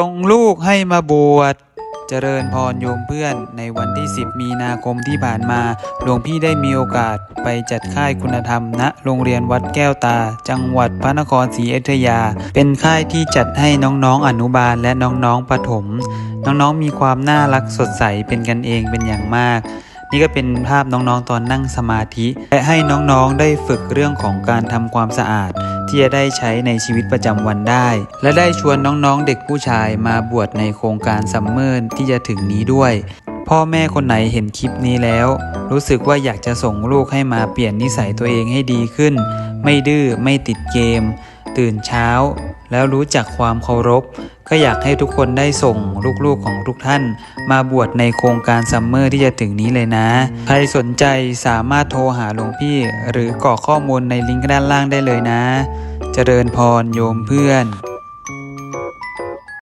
ส่งลูกให้มาบวชเจริญพรโยมเพื่อนในวันที่ 10 มีนาคมที่ผ่านมา หลวงพี่ได้มีโอกาสไปจัดค่ายคุณธรรมณโรงเรียนวัดแก้วตา จังหวัดพระนครศรีอยุธยา เป็นค่ายที่จัดให้น้องๆอนุบาลและน้องๆประถม น้องๆมีความน่ารักสดใสเป็นกันเองเป็นอย่างมาก นี่ก็เป็นภาพน้องๆตอนนั่งสมาธิ และให้น้องๆได้ฝึกเรื่องของการทำความสะอาด ที่จะได้ใช้ในชีวิตประจำวันได้ และได้ชวนน้องๆเด็กผู้ชายมาบวชในโครงการซัมเมอร์ที่จะถึงนี้ด้วย พ่อแม่คนไหนเห็นคลิปนี้แล้ว รู้สึกว่าอยากจะส่งลูกให้มาเปลี่ยนนิสัยตัวเองให้ดีขึ้น ไม่ดื้อไม่ติดเกม ตื่นเช้า แล้วรู้จักความเคารพ ก็อยากให้ทุกคนได้ส่งลูกๆของทุกท่าน มาบวชในโครงการซัมเมอร์ที่จะถึงนี้เลยนะ ใครสนใจสามารถโทรหาหลวงพี่ หรือกรอกข้อมูลในลิงก์ด้านล่างได้เลยนะ เจริญพรโยมเพื่อน